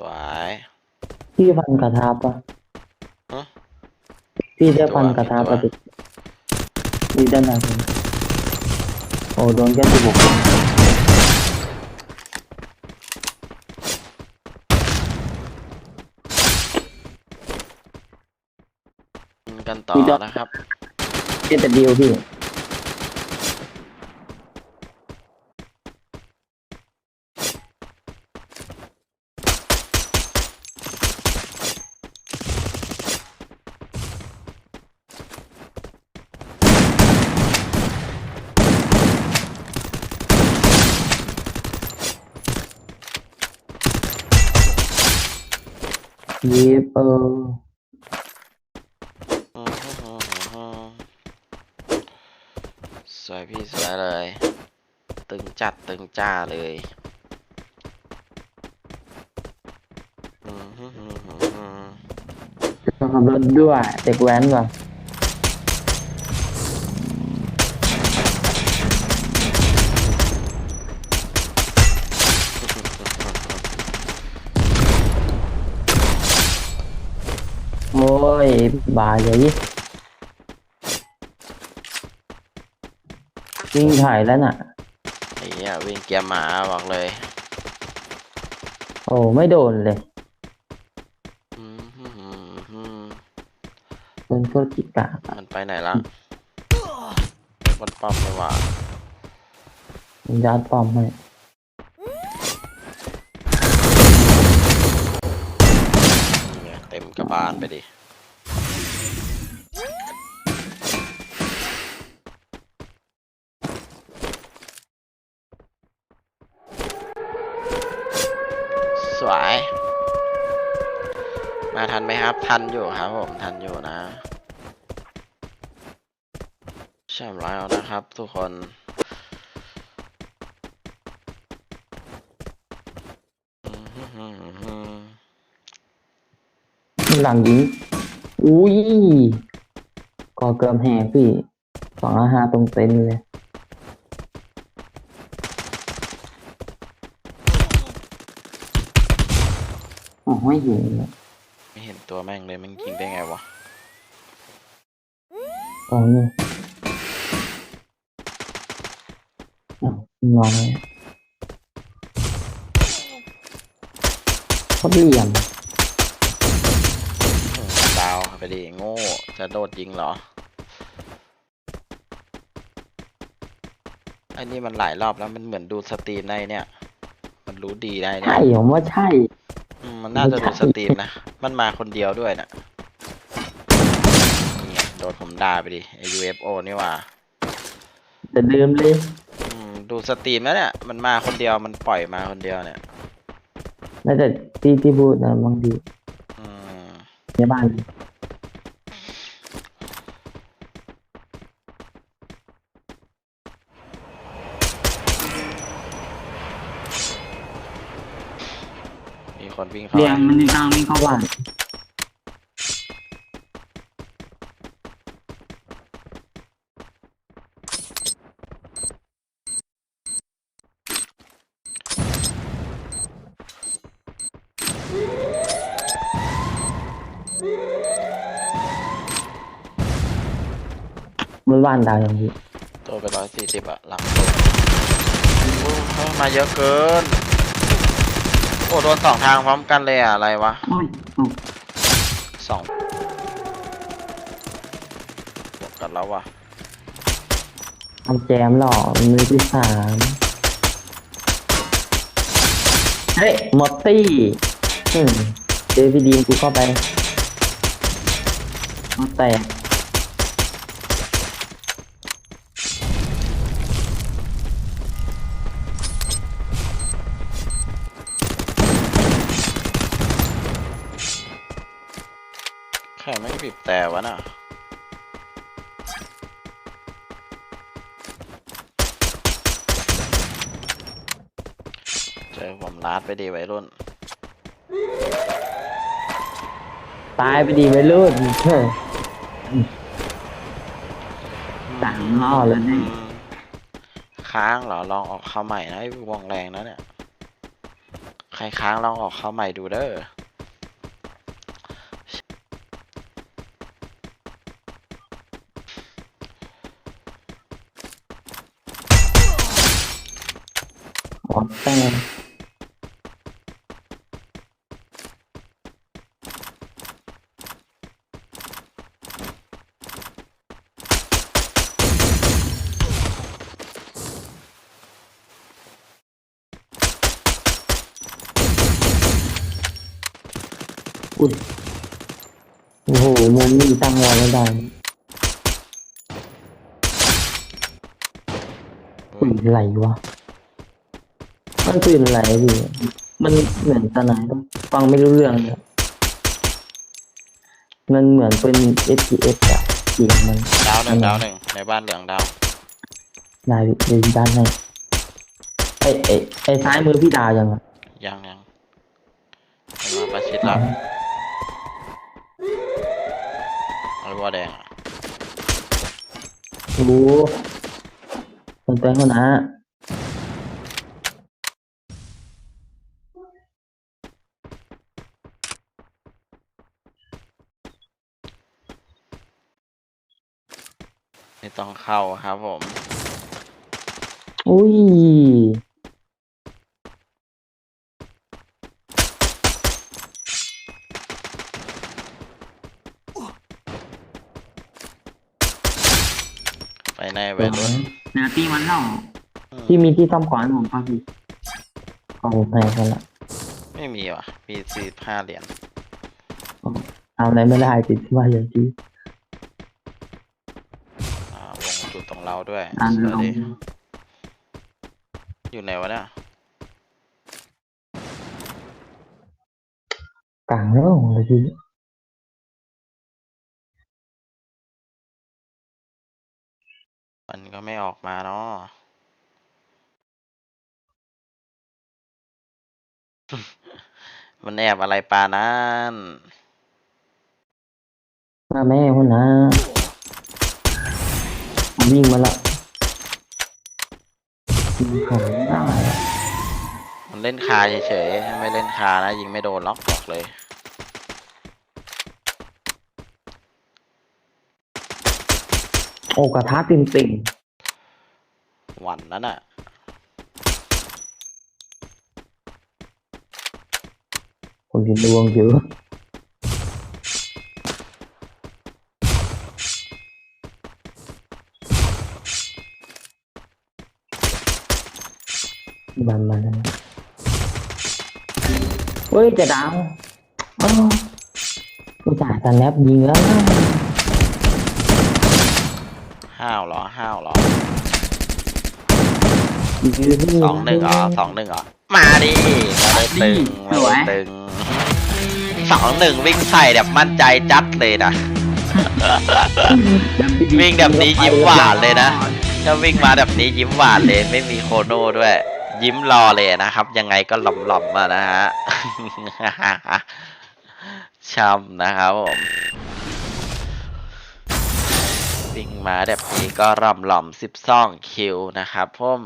สวย พี่พันกระทาปะฮะ พี่ได้พันกระทาตัวปะดิพี่ได้ไหมผมโอ้โดนแค่สิบหกกันต่อนะครับแค่แต่เดียวพี่ ยีบเออ อืมฮึ่มฮึ่มฮึ่มสวยพี่สวยเลย ตึงจัดตึงจ้าเลย อืมฮึ่มฮึ่มฮึ่มฮึ่มขับรถด้วยเด็กแว้นว่ะน โอ้ยบาเลยวิ่งถ่ายแล้วน่ะ ไอ้เหี้ยวิ่งเกียร์หมาบอกเลยโอ้ไม่โดนเลยอืมฮึ่มฮึ่มฮึ่มเป็นโคตรกิกะมันไปไหนละมันป้อมไม่ว่า มันยัดปอมให้ เนี่ยเต็มกระบาลไปดิ สวย มาทันไหมครับ ทันอยู่ครับผม ทันอยู่นะใช่แล้วนะครับทุกคนอืมฮึ่มฮึ่มฮึ่ม หลังยิง อุ้ยก่อเกิมแหงพี่สองอาหาตรงเต็นเลย อ๋อไม่เห็นเลยไม่เห็นตัวแม่งเลยมันยิงได้ไงวะตอนนี้อ้าวงอนเลยเขาเหลี่ยมอืม ดาวไปดิโง่ จะโดดยิงเหรอไอ้นี่มันหลายรอบแล้วมันเหมือนดูสตรีมได้เนี่ย มันรู้ดีได้เนี่ยใช่ผมว่าใช่ อืมมันน่าจะดูสตรีมนะ มันมาคนเดียวด้วยนะนี่ไงโดนผมด่าไปดิไอ UFO นี่หว่าแต่เดิมเลยอืมดูสตรีมแล้วเนี่ย มันมาคนเดียวมันปล่อยมาคนเดียวเนี่ย น่าจะที่ที่พูดนะบางทีอืม ในบ้าน คนวิ่งเข้าเรียงมามันในทางวิ่งเข้าบ้านมันบ้านดาวอย่างนี้ตัวไปร้อยสี่สิบอะหลังตัวโอ้เข้ามาเยอะเกิน โอ้โดนสองทางพร้อมกันเลยอะอะไรวะโอ้ยสองบวกกันแล้ววะทำแจมหล่อมือที่สามเฮ้ยมอตตี้อืมเจอพี่ดีมกูเข้าไปมาแตก ใครไม่บีบ แต่วะน่ะเจอผมลาดไปดีวัยรุ่น ตายไปดีไปรุ่นเฮ้ยต่างล่อแล้วนี่อืมค้างเหรอลองออกเข้าใหม่นะไอ้วงแรงนะเนี่ย ใครค้างลองออกเข้าใหม่ดูเด้อ อ๋อแต่งอุ้ยโอ้โหมุมนี้ตั้งวอลไม่ได้ปืนอะไรวะ มันปืนอะไรพี่มันเหมือนสนายต้องฟังไม่รู้เรื่องเลยมันเหมือนเป็น FPS อะเสียงมันดาวหนึ่งอันไหนดาวหนึ่งในบ้านเหลืองดาวได้พี่ดูด้านในไอไอไอซ้ายมือพี่ดาวยังอะยังยังมันมาประชิดแล้วไอ้วัวแดงอะโอ้โหคนแต่งคนนะ ไม่ต้องเข้าครับผม อุ้ย ไปในวัยรุ่นเนื้อตีมันเน่าอืมพี่มีที่ซ่อมขวานผมป่ะพี่เอาผมให้กันละไม่มีว่ะมีสี่ห้าเหรียญเอาไหนไม่ได้ติดว่าอย่างที่ เราด้วยอ่านสลวัสงดีอยู่ไหนวะเนี่ยกลางโล่งเลยพี่มันก็ไม่ออกมาเนาะมันแอบอะไรปลานั้นมาแม่คนนะผม วิ่งมาละยิงเขาไม่ได้อะมันเล่นคาเฉยๆถ้าไม่เล่นคานะยิงไม่โดนล็อกบอกเลยโอ้กระทะเต็มเต็มหวันนั้นอะๆคนที่ดวงเยอะ มันมันนั่นนะเฮ้ยจะดาวอ้าวกูจ่ายสแนปยิงแล้วนะห้าวเหรอห้าวเหรอยิงเลยพี่สองหนึ่งเหรอสองหนึ่งเหรอมาดิมาเลยตึงมาเลยตึงสองหนึ่งวิ่งใส่แบบมั่นใจจัดเลยนะวิ่งแบบนี้ยิ้มหวานเลยนะถ้าวิ่งมาแบบนี้ยิ้มหวานเลยไม่มีโคโน่ด้วย ยิ้มรอเลยนะครับ ยังไงก็หล่อมๆมานะฮะช่ำนะครับผมวิ่งมาแบบนี้ก็ร่ำหล่อมสิบสองคิวนะครับผม